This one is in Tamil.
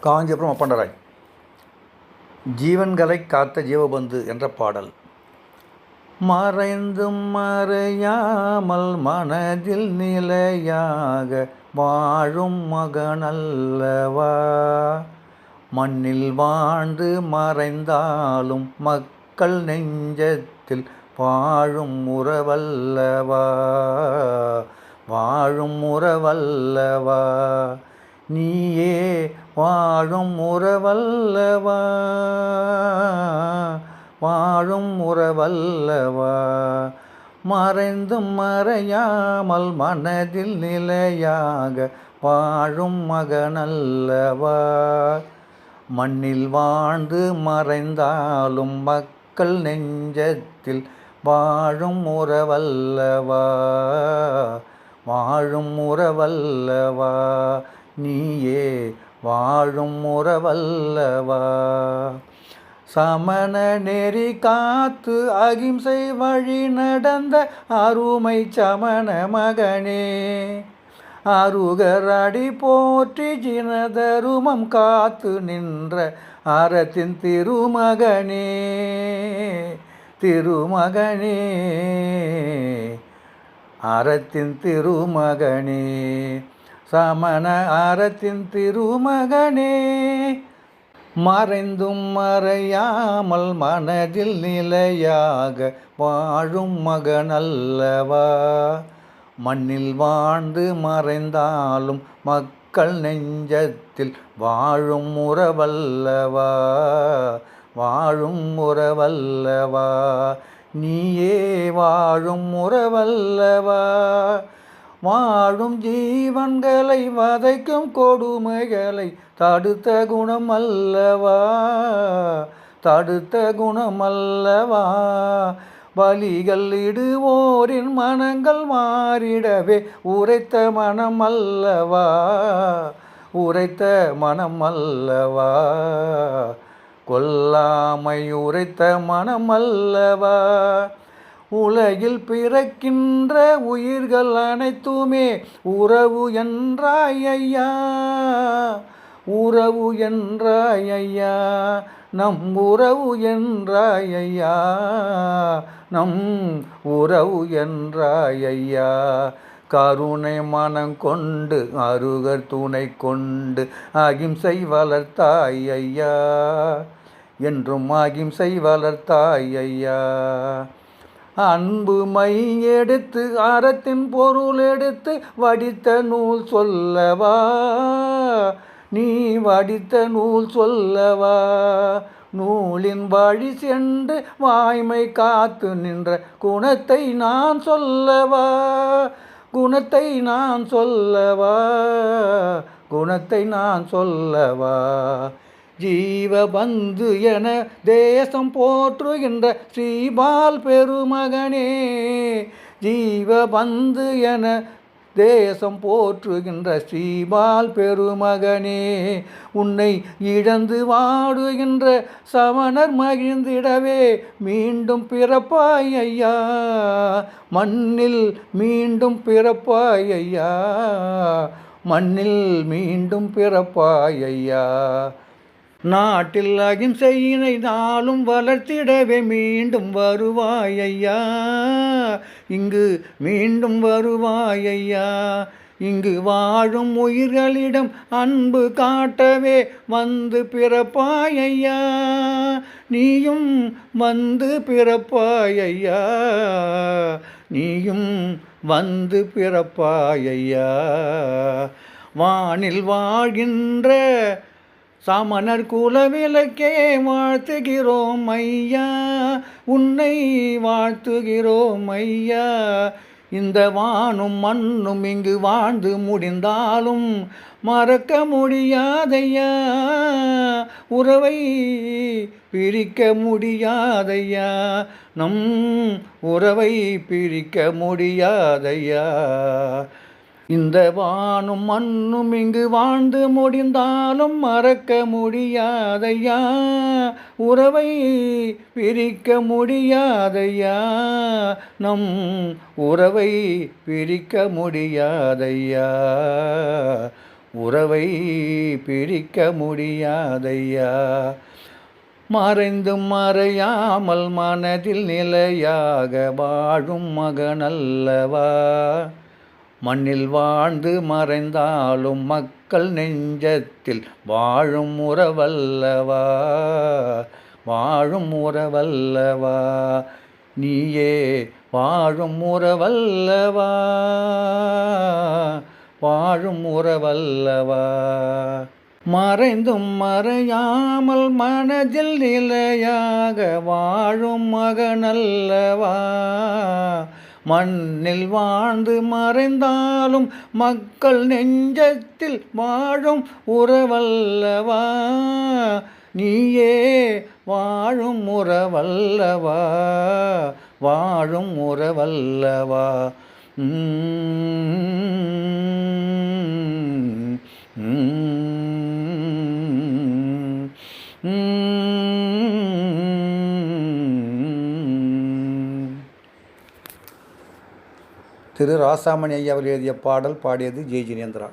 காஞ்சிபுரம் ஒப்பண்டராய் ஜீவன்களை காத்த ஜீவபந்து என்ற பாடல். மறைந்தும் மறையாமல் மனதில் நிலையாக வாழும் மகனல்லவா மண்ணில் வாழ்ந்து மறைந்தாலும் மக்கள் நெஞ்சத்தில் வாழும் உறவல்லவா? வாழும் உறவல்லவா? நீயே வாழும் உறவல்லவா? வாழும் உறவல்லவா? மறைந்தும் மறையாமல் மனதில் நிலையாக வாழும் மகனல்லவா? மண்ணில் வாழ்ந்து மறைந்தாலும் மக்கள் நெஞ்சத்தில் வாழும் உறவல்லவா? வாழும் உறவல்லவா? நீயே வாழும் உறவல்லவா சமண நெறி காத்து அகிம்சை வழி நடந்த அருமை சமண மகனே. அருகரடி போற்றி ஜினதருமம் காத்து நின்ற அறத்தின் திருமகனே. திருமகனே அறத்தின் திருமகனே. சமண அறத்தின் திருமகனே மறைந்தும் மறையாமல் மனதில் நிலையாக வாழும் மகனல்லவா மண்ணில் வாழ்ந்து மறைந்தாலும் மக்கள் நெஞ்சத்தில் வாழும் உறவல்லவா? வாழும் உறவல்லவா? நீயே வாழும் உறவல்லவா? வாழும் ஜீவன்களை வதைக்கும் கொடுமைகளை தடுத்த குணம் அல்லவா தடுத்த குணம் அல்லவா பலிகள் இடுவோரின் மனங்கள் மாறிடவே உரைத்த மனம் அல்லவா உரைத்த மனம் அல்லவா கொல்லாமை உரைத்த மனம் அல்லவா உலகில் பிறக்கின்ற உயிர்கள் அனைத்துமே உறவு என்றாய் ஐயா. உறவு என்றாய் ஐயா. நம் உறவு என்றாய் ஐயா. நம் உறவு என்றாய் ஐயா. கருணை மனம் கொண்டு அருகர் துணை கொண்டு அகிம்சை வளர்த்தாய் ஐயா. என்றும் அகிம்சை வளர்த்தாய் ஐயா. அன்பு மை எடுத்து அறத்தின் பொருள் எடுத்து வடித்த நூல் சொல்லவா? நீ வடித்த நூல் சொல்லவா? நூலின் வழி சென்று வாய்மை காத்து நின்ற குணத்தை நான் சொல்லவா? குணத்தை நான் சொல்லவா? குணத்தை நான் சொல்லவா? ஜீவபந்து என தேசம் போற்றுகின்ற ஸ்ரீபால் பெருமகனே ஜீவபந்து என தேசம் போற்றுகின்ற ஸ்ரீபால் பெருமகனே உன்னை இழந்து வாடுகின்ற சமணர் மகிழ்ந்திடவே மீண்டும் பிறப்பாய் ஐயா. மண்ணில் மீண்டும் பிறப்பாய் ஐயா. மண்ணில் மீண்டும் பிறப்பாய் ஐயா. நாட்டில் அகிம்சையினை நாளும் வளர்த்திடவே மீண்டும் வருவாய் ஐயா. இங்கு மீண்டும் வருவாய் ஐயா. இங்கு வாழும் உயிர்களிடம் அன்பு காட்டவே வந்து பிறப்பாய் ஐயா. நீயும் வந்து பிறப்பாய் ஐயா. நீயும் வந்து பிறப்பாய் ஐயா. வானில் வாழ்கின்ற சமணர் குலவிலக்கே வாழ்த்துகிறோம் ஐயா. உன்னை வாழ்த்துகிறோம் ஐயா. இந்த வானும் மண்ணும் இங்கு வாழ்ந்து முடிந்தாலும் மறக்க முடியாதையா. உறவை பிரிக்க முடியாதையா. நம் உறவை பிரிக்க முடியாதையா. இந்த வானும் மண்ணும் இங்கு வாழ்ந்து முடிந்தாலும் மறக்க முடியாதையா? உறவை பிரிக்க முடியாதையா? நம் உறவை பிரிக்க முடியாதையா? உறவை பிரிக்க முடியாதையா? மறைந்தும் மறையாமல் மனதில் நிலையாக வாழும் மகனல்லவா மண்ணில் வாழ்ந்து மறைந்தாலும் மக்கள் நெஞ்சத்தில் வாழும் உறவல்லவா? வாழும் உறவல்லவா? நீயே வாழும் உறவல்லவா? வாழும் உறவல்லவா? மறைந்தும் மறையாமல் மனதில் நிலையாக வாழும் மகனல்லவா? மண்ணில் வாழ்ந்து மறைந்தாலும் மக்கள் நெஞ்சத்தில் வாழும் உறவல்லவா? நீயே வாழும் உறவல்லவா? வாழும் உறவல்லவா? திரு ராசாமணி ஐயா அவர் எழுதிய பாடல் பாடியது ஜெய் ஜினேந்திரா.